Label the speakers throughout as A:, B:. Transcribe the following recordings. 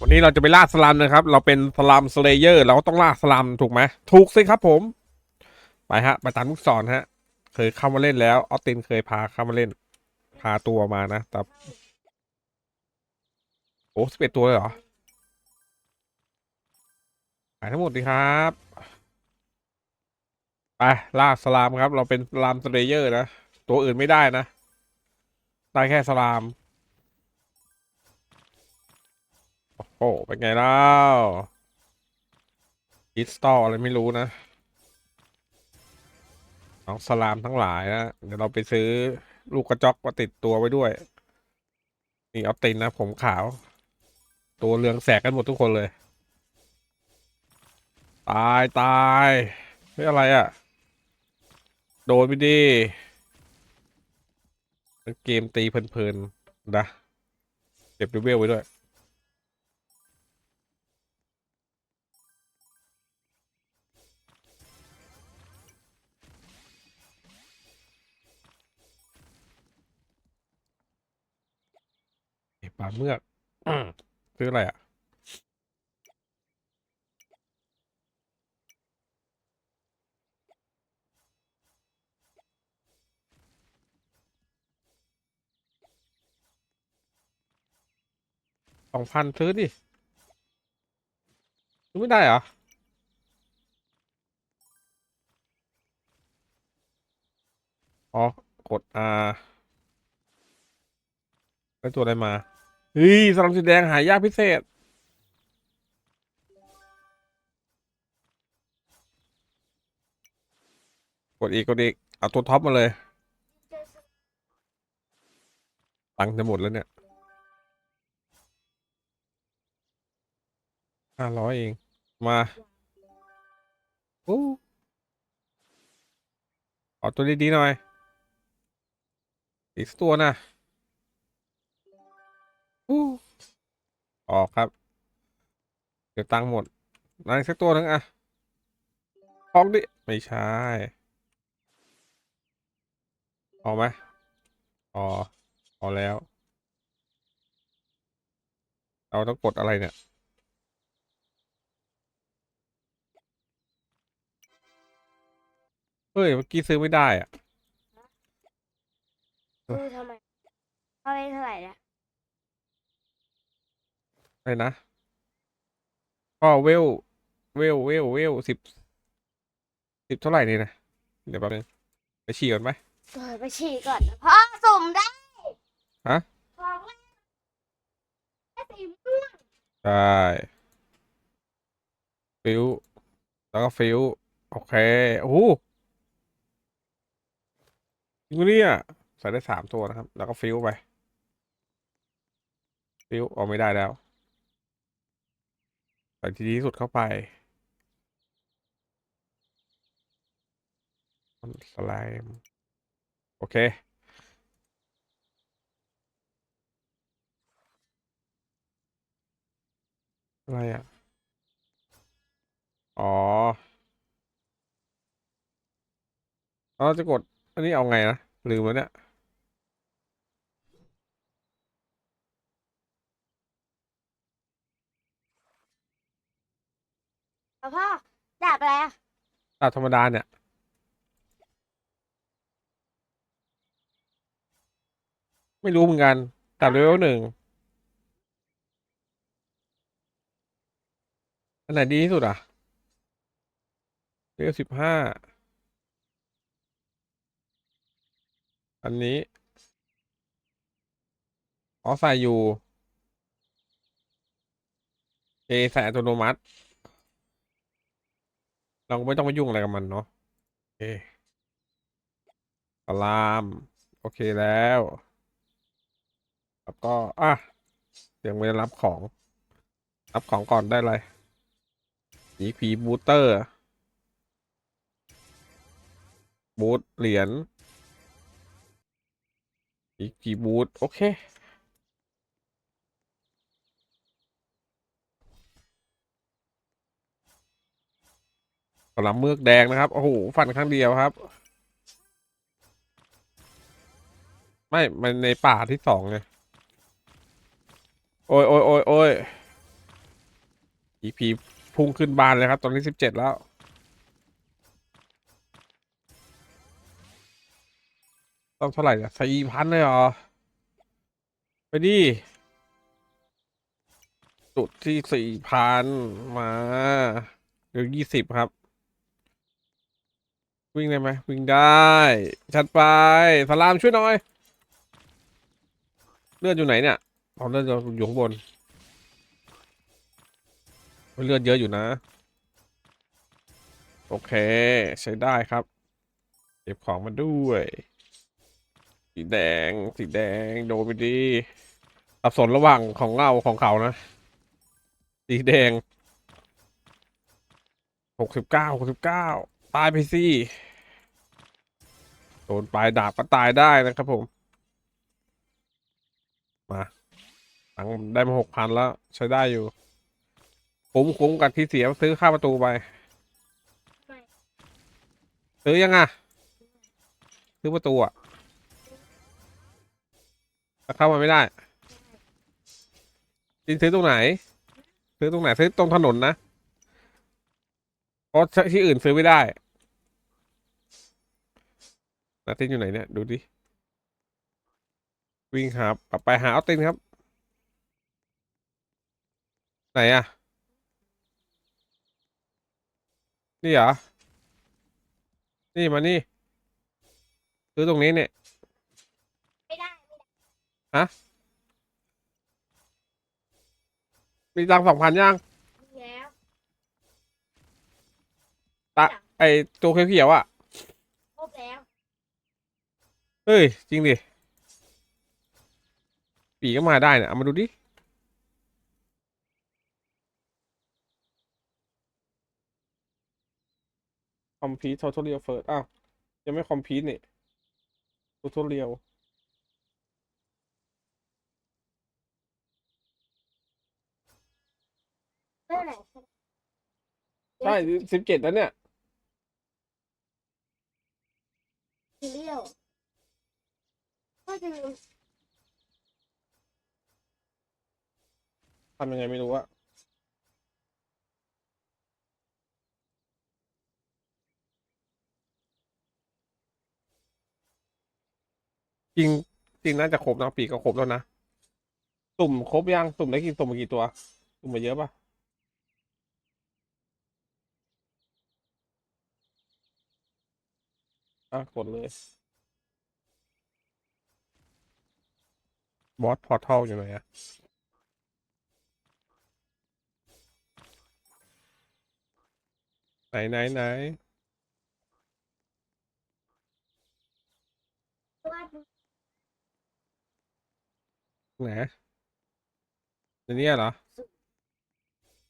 A: วันนี้เราจะไปล่าสลัมนะครับ เราเป็นสลัมสเลเยอร์ เราก็ต้องล่าสลัมถูกไหมถูกสิครับผม ไปฮะ ไปตามลูกศรฮะ เคยเข้ามาเล่นแล้ว ออสตินเคยพาเข้ามาเล่น พาตัวมานะแต่โอ้สิบเอ็ดตัวเลยเหรอขายทั้งหมดดีครับไปล่าสลามครับ เราเป็นสลามสเลเยอร์นะ ตัวอื่นไม่ได้นะ ได้แค่สลาม โอ้เป็นไงแล้วอิสตออะไรไม่รู้นะน้องสลามทั้งหลายนะเดี๋ยวเราไปซื้อลูกกระจอกมาติดตัวไว้ด้วยนี่เอาตินนะผมขาว ตัวเรืองแสกกันหมดทุกคนเลย ตายตายเฮ้ยอะไรอะ่ะ โดนไปดิเกมตีเพลินๆนะเก็บดูเวลไว้ด้วย ปลาเมือกซื้ออะไรอะ สองพันซื้อดิซื้อไม่ได้เหรออ๋อกด R ได้ตัวอะไรมา เฮ้ยสลัมสีแดงหายากพิเศษ กดอีกกดอีก เอาตัวท็อปมาเลย ตังค์จะหมดแล้วเนี่ยห้าร้อยเอง มาโอ้เอาตัวดีๆหน่อย อีกสักตัวนะ อู้ออกครับ เดี๋ยวตังค์หมดนายสักตัวหนึงอะทองดิ ไม่ใช่ ออกไหมอ๋อพอแล้ว เราต้องกดอะไรเนี่ย เฮ้ย เมื่อกี้ซื้อไม่ได้อะ
B: ดูทำไมเขาได้เท่าไหร่แล้ว
A: อะไรนะก็เวล เวล เวล เวลสิบสิบเท่าไหร่นี่นะ เดี๋ยวแป๊บนึงไปฉี่ก่อนไหม
B: เออไปฉี่ก่อนนะพ่อสุ่มได้
A: ฮะ
B: ของเล่นแค่สีม่วง
A: ใช่ฟิวแล้วก็ฟิวโอเค โอ้โหจริงปะเนี่ยใส่ได้สามตัวนะครับ แล้วก็ฟิวไป ฟิวออกไม่ได้แล้ว ใส่ที่ดีที่สุดเข้าไปสไลม์โอเค อะไรอะ อ๋อเราจะกด อันนี้เอาไงนะ ลืมแล้วเนี่ย
B: แล้วพ่อดาบอะไรอะ
A: ดาบธรรมดาเนี่ย ไม่รู้เหมือนกันดาบเลเวลหนึ่งอันไหนดีที่สุดอะเลเวลสิบห้าอันนี้อ๋อใส่อยู่เอใส่อัตโนมัติ เราก็ไม่ต้องไปยุ่งอะไรกับมันเนาะโอเคสลามโอเคแล้ว แล้วก็อะเดี๋ยวไปรับของ รับของก่อนได้เลย EP บูสเตอร์ บูทเหรียญ EP บูทโอเค สลัมเมือกแดงนะครับ โอ้โห ฟันครั้งเดียวครับ ไม่ มันในป่าที่สองไง โอ้ยโอ้ยโอ้ยโอ้ย EP พุ่งขึ้นบานเลยครับ ตอนนี้สิบเจ็ดแล้ว ต้องเท่าไหร่เนี่ยสี่พันเลยเหรอ ไปดิ จุดที่สี่พันมา เดี๋ยวยี่สิบครับ วิ่งได้ไหมวิ่งได้ชัดไปสลามช่วยหน่อย เลือดอยู่ไหนเนี่ยเอาเลือดอยู่ข้างบนเลือดเยอะอยู่นะ โอเค ใช้ได้ครับเก็บของมาด้วยสีแดงสีแดงโดนไปดีสับสนระหว่างของเราของเขานะ สีแดงหกสิบเก้าหกสิบเก้าตายไปสิ โดนปลายดาบก็ตายได้นะครับผม มาตังได้มาหกพันแล้วใช้ได้อยู่ คุ้มคุ้มกับที่เสียซื้อค่าประตูไป ซื้อยังอะ ซื้อประตูอะแต่เข้ามาไม่ได้จินซื้อตรงไหน ซื้อตรงไหนซื้อตรงถนนนะเพราะที่อื่นซื้อไม่ได้ นาตินอยู่ไหนเนี่ย ดูดิ วิ่งครับกลับไปหาเอาตินครับ ไหนอะนี่เหรอ นี่มานี่ซื้อตรงนี้เนี่ย
B: ไม่ได้ไม่ได้
A: มีตังสองพันยัง
B: มีแล้ว
A: ตะไอตัวเขียวๆอะ
B: ครบแล้ว
A: เฮ้ย จริงดิ ปีก็มาได้เนี่ยเอามาดูดิ คอมพีท tutorial first อ้าว ยังไม่คอมพีทนี่ tutorial
B: เมื่อไหร่
A: ใช่สิบเจ็ดแล้วเนี่ย
B: ซีเรียล ก็จะ
A: ทำยังไงไม่รู้อะจริงจริงน่าจะครบนะปีก็ครบแล้วนะตุ่มครบยังตุ่มได้กี่ตุ่มมากี่ตัว ตุ่มมาเยอะปะอะกดเลย บอสพอร์ทัลอยู่ไหนอะไหนไหนไหนไหนในนี้เหรอ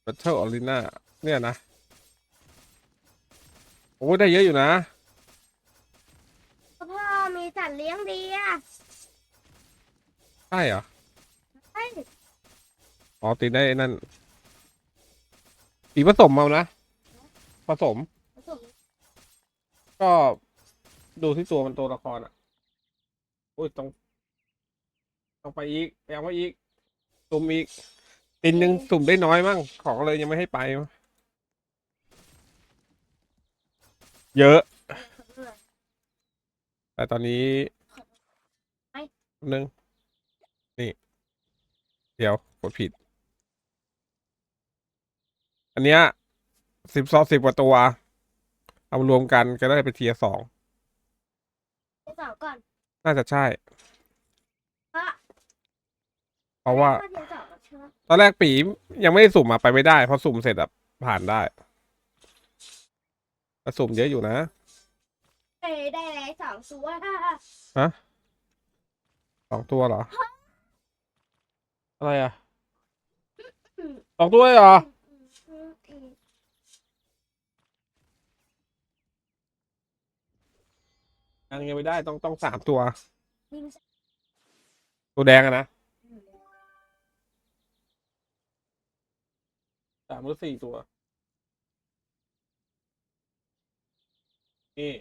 A: Battle Arena เนี่ยนะ โอ้ยได้เยอะอยู่นะ
B: พ่อมีสัตว์เลี้ยงดีอะ
A: ใช่เหรอ
B: ใช่
A: อ๋อตีได้ไอ้นั่นตีผสมเอานะ ผสม
B: ผสม
A: ก็ดูที่ตัวมันตัวละครอะโอ้ยต้องต้องไปอีกไปเอามาอีกสุ่มอีกตินยังสุ่มได้น้อยมั่งของเลยยังไม่ให้ไปมั้งเยอะ แต่ตอนนี้
B: ไม่
A: หนึ่ง นี่ เดี๋ยวกดผิด อันเนี้ยสิบซอสิบกว่าตัว เอามารวมกันก็ได้เป็นเทียสอง
B: ไปสองก่อน
A: น่าจะใช่
B: เพราะ
A: เพราะว่า
B: เดี๋ยวสองใช่ไหม
A: ตอนแรกปียังไม่ได้สุ่มอะไปไม่ได้พอสุ่มเสร็จอะผ่านได้แต่สุ่มเยอะอยู่นะ
B: เอ้ยได้แล้วสองตัว
A: สองตัวเหรอ อะไรอะสองตัวเลยเหรออันยังไม่ได้ต้องต้องสามตัว ตัวแดงอะนะสามหรือสี่ตัว นี่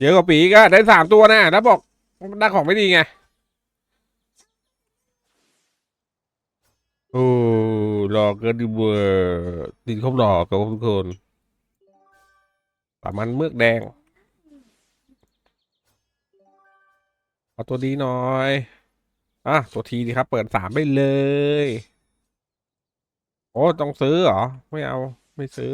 A: เยอะกว่าปีก็ได้สามตัวนะแล้วบอกได้ของไม่ดีไง โอ้รอเกินดีเวอร์ติดครบรอกับทุกคนปลามันเมือกแดงเอาตัวดีหน่อย อะ ตัวทีดีครับ เปิดสามไปเลย โอ้ ต้องซื้อเหรอ ไม่เอา ไม่ซื้อ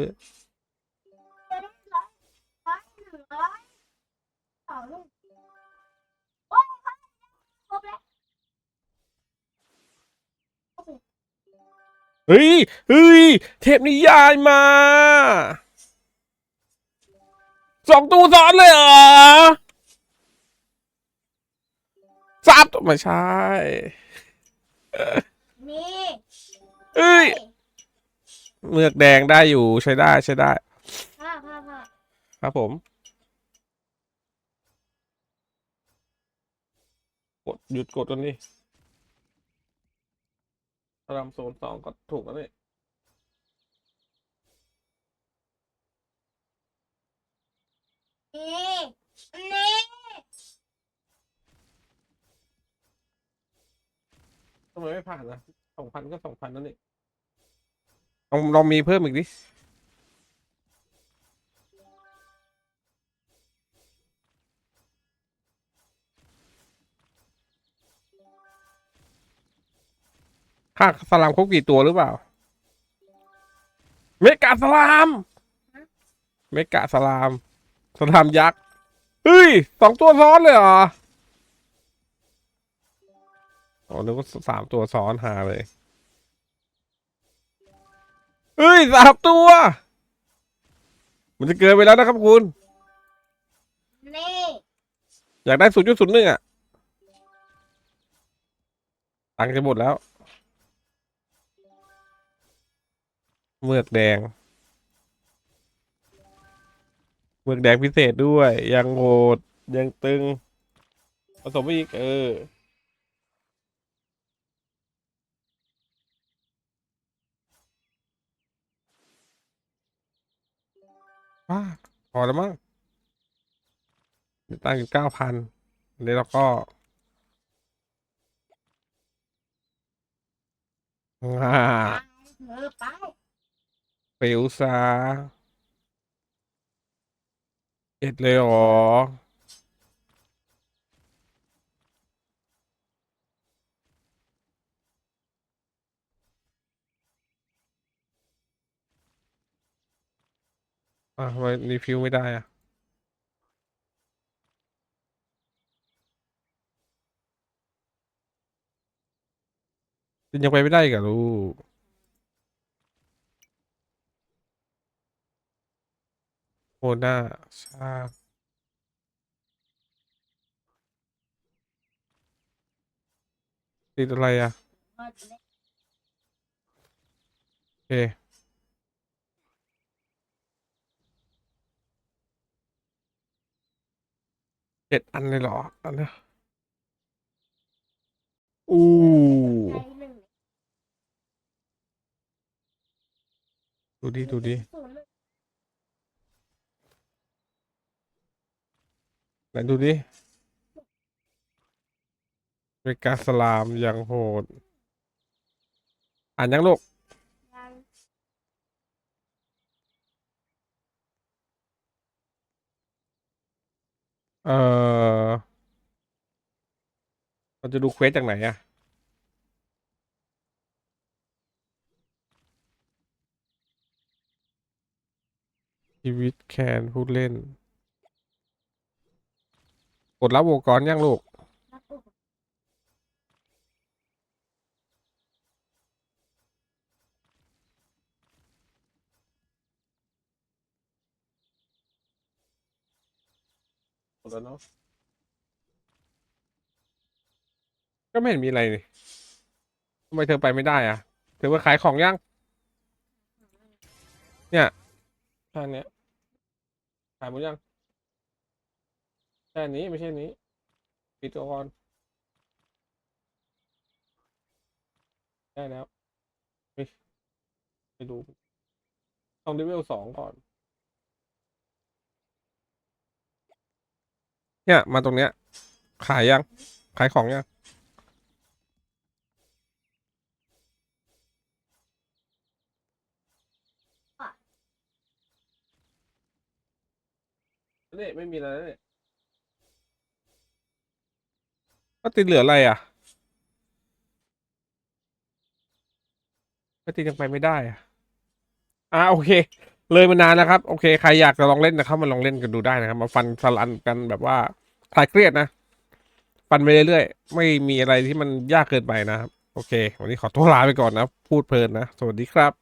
A: เฮ้ยเฮ้ยเทพนิยายมาสองตัวซ้อนเลยเหรอสามตัวไม่ใช่
B: นี่
A: เอ้ยเมือกแดงได้อยู่ใช้ได้ใช้ได้
B: ผ้าผ้าผ้า
A: ครับผมกดหยุดกดตัวนี้พา รามโซนสองก็ถูกแล้วนี่
B: นี่นี่
A: ทำไมไม่ผ่านนะสองพันก็สองพันนั่นนี่ลองลองมีเพิ่มอีกดิ ค่าสลามครบกี่ตัวหรือเปล่า เมกาสลาม เมกาสลามสลามยักษ์เฮ้ยสองตัวซ้อนเลยเหรออ๋อนึกว่าสามตัวซ้อนหาเลยเฮ้ยสามตัว มันจะเกินไปแล้วนะครับคุณ
B: นี่
A: อยากได้ศูนย์จุดศูนย์หนึ่งอะ ตังค์จะหมดแล้ว เมือกแดง เมือกแดงพิเศษด้วย ยังโหด ยังตึง ผสมไปอีก เออ ว้า พอแล้วมั้งตั้งอยู่เก้าพันเดี๋ยวเราก็อ่า
B: เออไป
A: ปิวซาเอ็ดเลยหรอ อะทำไมรีฟิวไม่ได้อะยังไปไม่ได้กับลูก คน่าชาติดอะไรอะ
B: เลย
A: โอเค เจ็ดอันเลยเหรอ อันเนี้ยอู้
B: ใจหนึ่ง
A: ดูดิ ดูดิ
B: ศูนย์หนึ่ง
A: ไหนดูดิเมกาสลามอย่างโหด อ่านยังลูกเออเราจะดูเควสจากไหนอะชีวิตแคนผู้เล่น กดรับอุปกรณ์ยังลูก
B: รับปุ๊บ
A: หมดแล้วเนาะก็ไม่เห็นมีอะไรนี่ทำไมเธอไปไม่ได้อะเธอว่าขายของยัง เนี่ยแค่เนี้ยขายหมดยัง ใช่อันี้ไม่ใช่อันี้ปิดตัวก่อนได้แล้วไปไปดูทต้องเลเวลสองก่อน เนี่ย มาตรงเนี้ย ขายยัง ขายของยังนี่ไม่มีอะไรเนี่ย ก็ติดเหลืออะไรอะก็ติดยังไปไม่ได้อะอ่าโอเค เลยมานานแล้วครับ โอเคใครอยากจะลองเล่นนะครับมาลองเล่นกันดูได้นะครับ มาฟันสลันกันแบบว่าคลายเครียดนะฟันไปเรื่อยๆไม่มีอะไรที่มันยากเกินไปนะครับ โอเค วันนี้ขอตัวลาไปก่อนนะ พูดเพลินนะ สวัสดีครับ